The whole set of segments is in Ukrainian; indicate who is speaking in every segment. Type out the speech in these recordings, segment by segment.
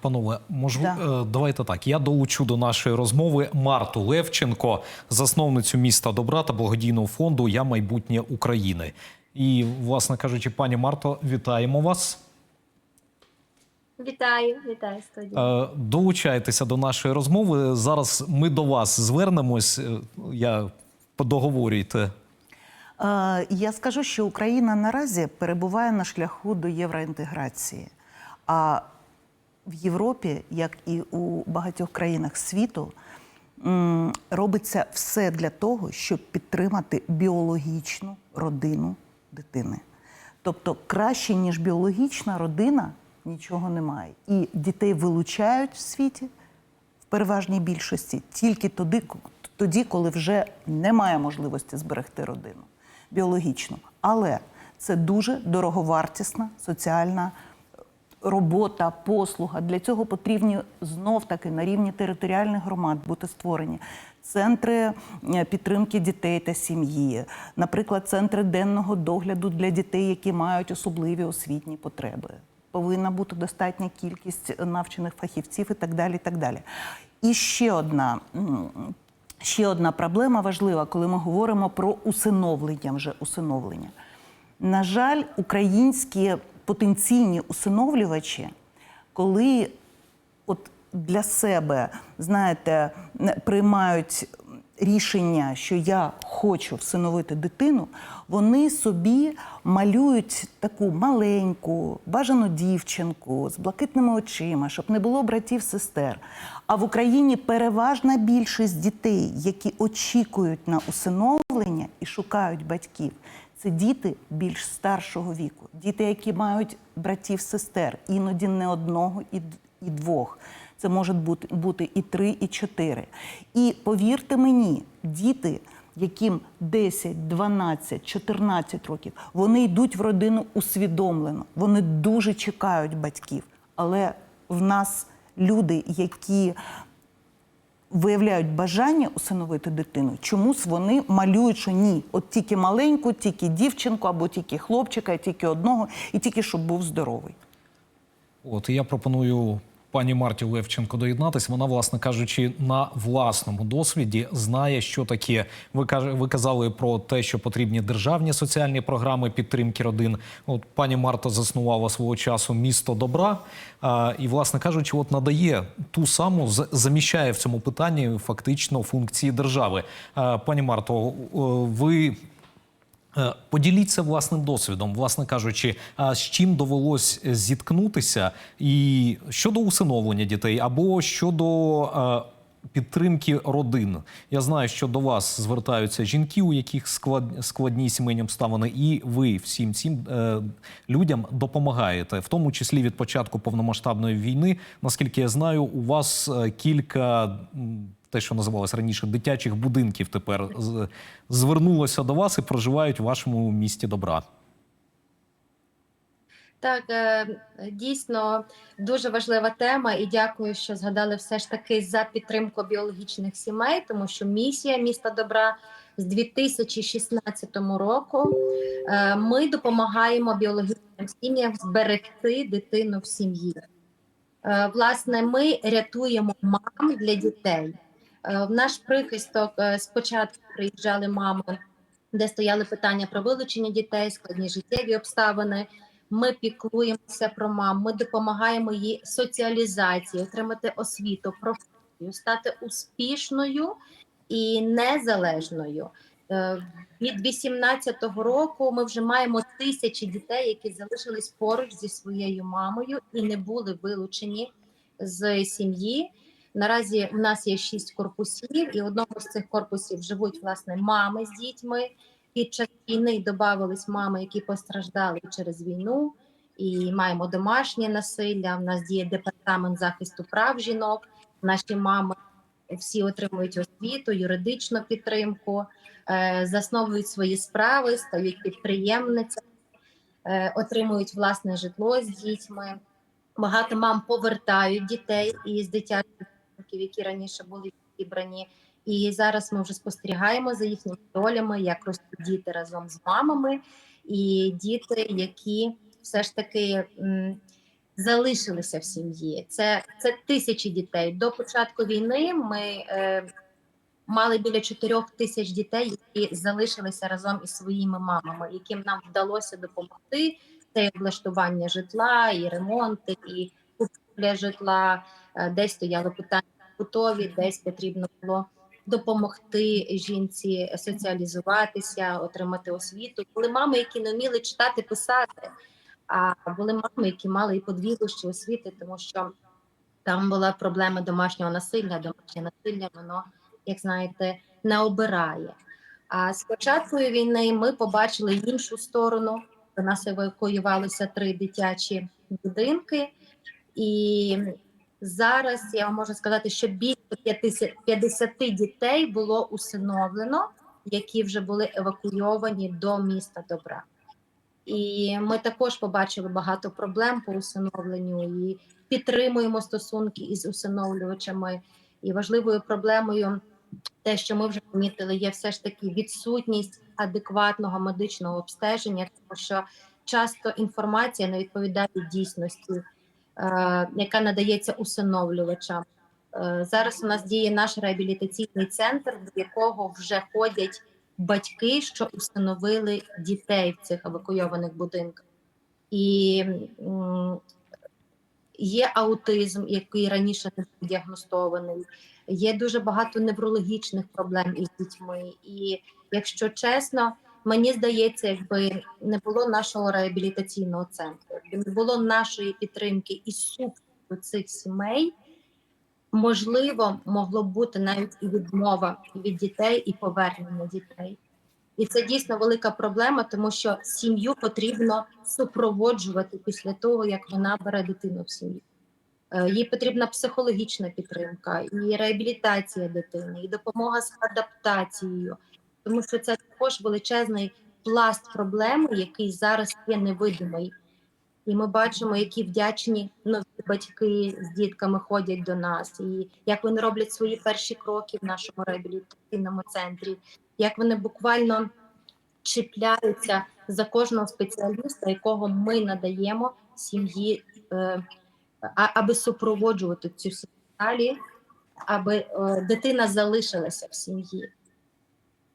Speaker 1: Панове, можу,
Speaker 2: Да.
Speaker 1: е, давайте так. Я долучу до нашої розмови Марту Левченко, засновницю міста добра та благодійного фонду Я майбутнє України. І, власне кажучи, пані Марто, вітаємо вас.
Speaker 3: Вітаю, вітаю студію.
Speaker 1: Е, Долучайтеся до нашої розмови. Зараз ми до вас звернемось. Е, Я договорюйте.
Speaker 2: Е, Я скажу, що Україна наразі перебуває на шляху до євроінтеграції. А в Європі, як і у багатьох країнах світу, робиться все для того, щоб підтримати біологічну родину дитини. Тобто краще, ніж біологічна родина, нічого немає. І дітей вилучають в світі в переважній більшості тільки тоді, тоді, коли вже немає можливості зберегти родину біологічну. Але це дуже дороговартісна соціальна робота, послуга. Для цього потрібні знов таки на рівні територіальних громад бути створені центри е, підтримки дітей та сім'ї, наприклад, центри денного догляду для дітей, які мають особливі освітні потреби. Повинна бути достатня кількість навчених фахівців і так далі. І так далі. І ще одна. Ще одна проблема важлива, коли ми говоримо про усиновлення, вже усиновлення. На жаль, українські потенційні усиновлювачі, коли от для себе, знаєте, приймають рішення, що я хочу всиновити дитину, вони собі малюють таку маленьку, бажану дівчинку з блакитними очима, щоб не було братів, сестер. А в Україні переважна більшість дітей, які очікують на усиновлення і шукають батьків, це діти більш старшого віку, діти, які мають братів, сестер, іноді не одного і, і двох. Це можуть бути, бути і три, і чотири. І повірте мені, діти, яким 10, 12, 14 років, вони йдуть в родину усвідомлено. Вони дуже чекають батьків. Але в нас люди, які виявляють бажання усиновити дитину, чомусь вони малюють, що ні, от тільки маленьку, тільки дівчинку, або тільки хлопчика, тільки одного, і тільки щоб був здоровий.
Speaker 1: От я пропоную пані Марті Левченко доєднатися. Вона, власне кажучи, на власному досвіді знає, що таке. Ви каже- ви казали про те, що потрібні державні соціальні програми підтримки родин. От пані Марта заснувала свого часу місто добра, а, і, власне кажучи, от надає ту саму заміщає в цьому питанні фактично функції держави. А, пані Марто, ви. Е, Поділіться власним досвідом, власне кажучи, з чим довелось зіткнутися, і щодо усиновлення дітей, або щодо е, підтримки родин. Я знаю, що до вас звертаються жінки, у яких склад, складні сімейні обставини, і ви всім цим е, людям допомагаєте, в тому числі від початку повномасштабної війни. Наскільки я знаю, у вас е, кілька. те, що називалось раніше дитячих будинків, тепер звернулося до вас і проживають в вашому місті добра.
Speaker 3: Так, е, дійсно дуже важлива тема, і дякую, що згадали все ж таки за підтримку біологічних сімей, тому що місія міста добра з 2016 року. е, Ми допомагаємо біологічним сім'ям зберегти дитину в сім'ї. Е, Власне, ми рятуємо мам для дітей. В наш прихисток спочатку приїжджали мами, де стояли питання про вилучення дітей, складні життєві обставини. Ми піклуємося про мам, ми допомагаємо їй соціалізації, отримати освіту, професію, стати успішною і незалежною. Е, Від 18-го року ми вже маємо тисячі дітей, які залишились поруч зі своєю мамою і не були вилучені з сім'ї. Наразі в нас є шість корпусів, і в одному з цих корпусів живуть власне мами з дітьми. Під час війни додавались мами, які постраждали через війну, і маємо домашнє насилля. У нас діє департамент захисту прав жінок. Наші мами всі отримують освіту, юридичну підтримку, е, засновують свої справи, стають підприємницями, е, отримують власне житло з дітьми. Багато мам повертають дітей із дитячих які раніше були зібрані. І зараз ми вже спостерігаємо за їхніми долями, як ростуть діти разом з мамами, і діти, які все ж таки м, залишилися в сім'ї. Це, це тисячі дітей. До початку війни ми е, мали біля 4 тисяч дітей, які залишилися разом із своїми мамами, яким нам вдалося допомогти. Це облаштування житла, і ремонти, і купля житла. Е, Десь стояли питання готові, десь потрібно було допомогти жінці соціалізуватися, отримати освіту. Були мами, які не вміли читати, писати. А були мами, які мали і подвійну освіти, тому що там була проблема домашнього насилля. Домашнє насилля, воно, як знаєте, не обирає. А з початкою війни ми побачили іншу сторону. До нас евакуювалися три дитячі будинки, і зараз я вам можу сказати, що більше 50 50 дітей було усиновлено, які вже були евакуйовані до міста добра. І ми також побачили багато проблем по усиновленню і підтримуємо стосунки із усиновлювачами. І важливою проблемою, те, що ми вже помітили, є все ж таки відсутність адекватного медичного обстеження, тому що часто інформація не відповідає дійсності, яка надається усиновлювачам. Е, зараз у нас діє наш реабілітаційний центр, до якого вже ходять батьки, що установили дітей в цих евакуйованих будинках. І є аутизм, який раніше не був діагностований, є дуже багато неврологічних проблем із дітьми. І якщо чесно, мені здається, якби не було нашого реабілітаційного центру, якби не було нашої підтримки і супроводу цих сімей. Можливо, могло бути навіть і відмова від дітей і повернення дітей. І це дійсно велика проблема, тому що сім'ю потрібно супроводжувати після того, як вона бере дитину в сім'ю. Е, Їй потрібна психологічна підтримка, і реабілітація дитини, і допомога з адаптацією, тому що це також величезний пласт проблеми, який зараз є невидимий. І ми бачимо, які вдячні нові батьки з дітками ходять до нас, і як вони роблять свої перші кроки в нашому реабілітаційному центрі, як вони буквально чіпляються за кожного спеціаліста, якого ми надаємо сім'ї, е, аби супроводжувати цю сім'ю аби е, дитина залишилася в сім'ї.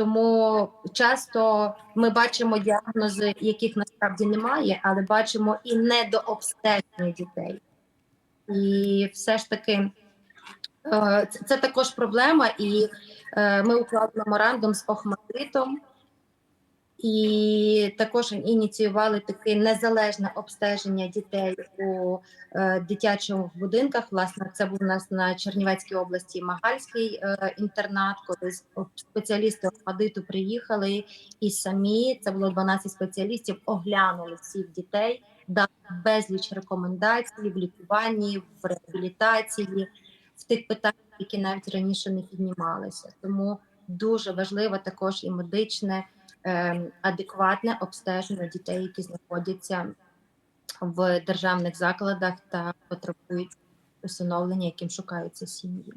Speaker 3: Тому часто ми бачимо діагнози, яких насправді немає, але бачимо і недообстеження дітей. І все ж таки е, це, також проблема. І е, ми уклали меморандум з Охматитом, і також ініціювали таке незалежне обстеження дітей у е, дитячих будинках. Власне, це був у нас на Чернівецькій області Магальський е, інтернат, коли спеціалісти Охмадиту приїхали і самі це було 12 спеціалістів, оглянули всіх дітей, дали безліч рекомендацій в лікуванні, в реабілітації, в тих питаннях, які навіть раніше не піднімалися. Тому дуже важливо також і медичне адекватне обстеження дітей, які знаходяться в державних закладах та потребують усиновлення, яким шукаються сім'ї.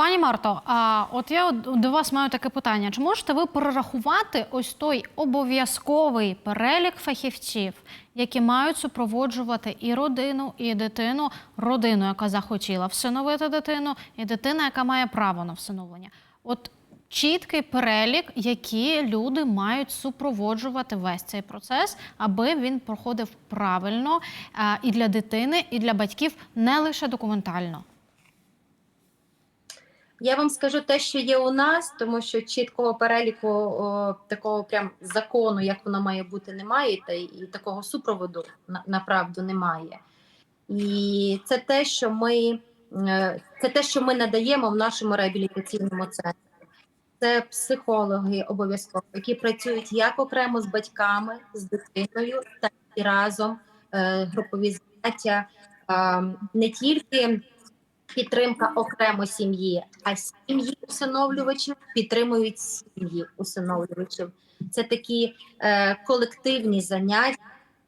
Speaker 4: Пані Марто, а от я до вас маю таке питання: чи можете ви перерахувати ось той обов'язковий перелік фахівців, які мають супроводжувати і родину, і дитину, родину, яка захотіла всиновити дитину, і дитина, яка має право на всиновлення? От чіткий перелік, які люди мають супроводжувати весь цей процес, аби він проходив правильно і для дитини, і для батьків, не лише документально.
Speaker 3: Я вам скажу те, що є у нас, тому що чіткого переліку о, такого прям закону, як воно має бути, немає, та і такого супроводу на, направду немає. І це те, що ми е, це те, що ми надаємо в нашому реабілітаційному центрі. Це психологи обов'язково, які працюють як окремо з батьками, з дитиною, так і разом е, групові заняття а, не тільки підтримка окремо сім'ї, а сім'ї усиновлювачів підтримують сім'ї усиновлювачів. Це такі е, колективні заняття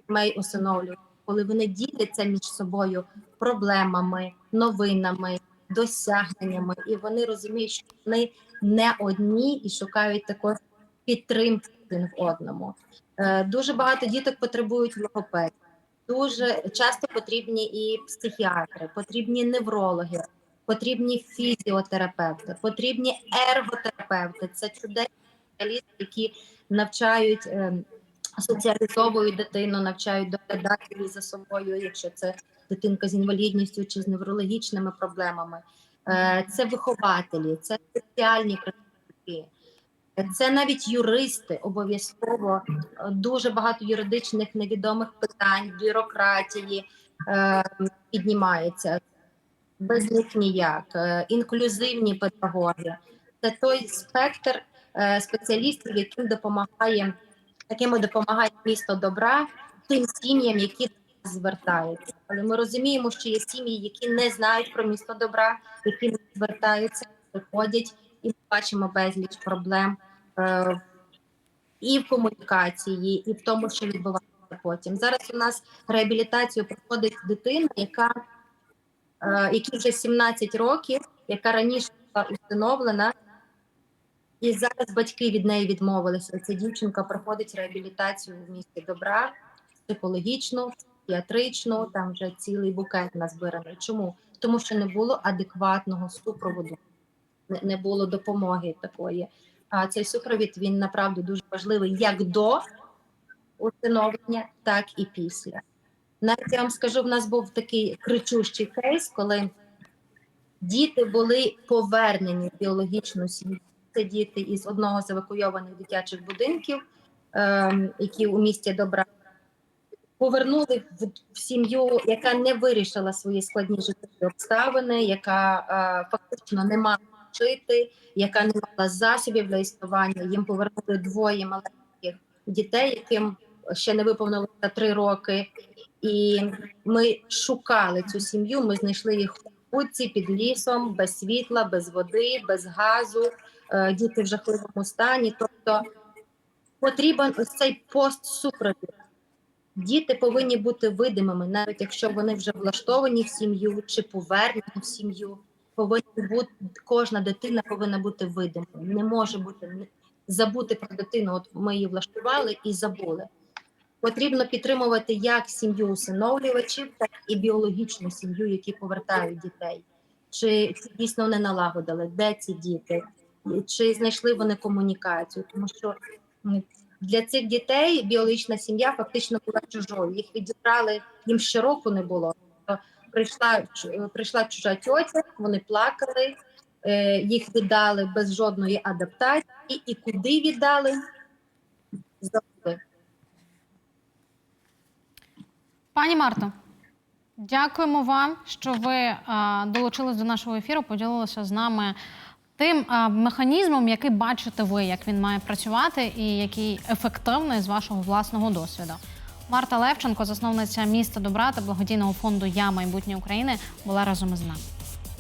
Speaker 3: сімей усиновлювачів, коли вони діляться між собою проблемами, новинами, досягненнями, і вони розуміють, що вони не одні і шукають також підтримки один в одному. Е, дуже багато діток потребують логопедів. дуже часто потрібні і психіатри, потрібні неврологи, потрібні фізіотерапевти, потрібні ерготерапевти. Це чудесні спеціалісти, які навчають. е, Соціалізовують дитину, навчають доглядати її за собою, якщо це дитинка з інвалідністю чи з неврологічними проблемами. Е, Це вихователі, це соціальні працівники, це навіть юристи обов'язково. Дуже багато юридичних невідомих питань, бюрократії е, піднімається. Без них ніяк. Е, Інклюзивні педагоги. Це той спектр спеціалістів, яким допомагає, якими допомагає місто добра тим сім'ям, які звертаються. Але ми розуміємо, що є сім'ї, які не знають про місто добра, які не звертаються, приходять, і ми бачимо безліч проблем е, і в комунікації, і в тому, що відбувається потім. Зараз у нас реабілітацію проходить дитина, яка е, якій вже 17 років, яка раніше була установлена, і зараз батьки від неї відмовилися. Ця дівчинка проходить реабілітацію в місті добра, психологічну, психіатричну, там вже цілий букет назбираний. Чому? Тому що не було адекватного супроводу, не, було допомоги такої. А цей супровід він направду дуже важливий як до усиновлення, так і після. Навіть я вам скажу, в нас був такий кричущий кейс, коли діти були повернені в біологічну сім'ю. Це діти із одного з евакуйованих дитячих будинків, ем, які у місті добра. Повернули в, в сім'ю, яка не вирішила свої складні життєві обставини, яка е, фактично не мала жити, яка не мала засобів для існування. Їм повернули двоє маленьких дітей, яким ще не виповнилося три роки. І ми шукали цю сім'ю. Ми знайшли їх у вулиці під лісом, без світла, без води, без газу. Е, Діти в жахливому стані. Тобто потрібен ось цей постсупровід. Діти повинні бути видимими, навіть якщо вони вже влаштовані в сім'ю чи повернені в сім'ю. Повинні бути кожна дитина повинна бути видимою. Не може бути забути про дитину. От ми її влаштували і забули. Потрібно підтримувати як сім'ю усиновлювачів, так і біологічну сім'ю, які повертають дітей. Чи, дійсно вони налагодили, де ці діти, чи знайшли вони комунікацію, тому що для цих дітей біологічна сім'я фактично була чужою. Їх відібрали, їм ще року не було. Тобто Прийшла прийшла чужа тьотя, вони плакали, е, їх віддали без жодної адаптації, і куди віддали? Забули.
Speaker 4: Пані Марто, дякуємо вам, що ви долучились до нашого ефіру, поділилися з нами тим механізмом, який бачите ви, як він має працювати і який ефективний з вашого власного досвіду. Марта Левченко, засновниця міста добра та благодійного фонду Я майбутнє України, була разом із нами.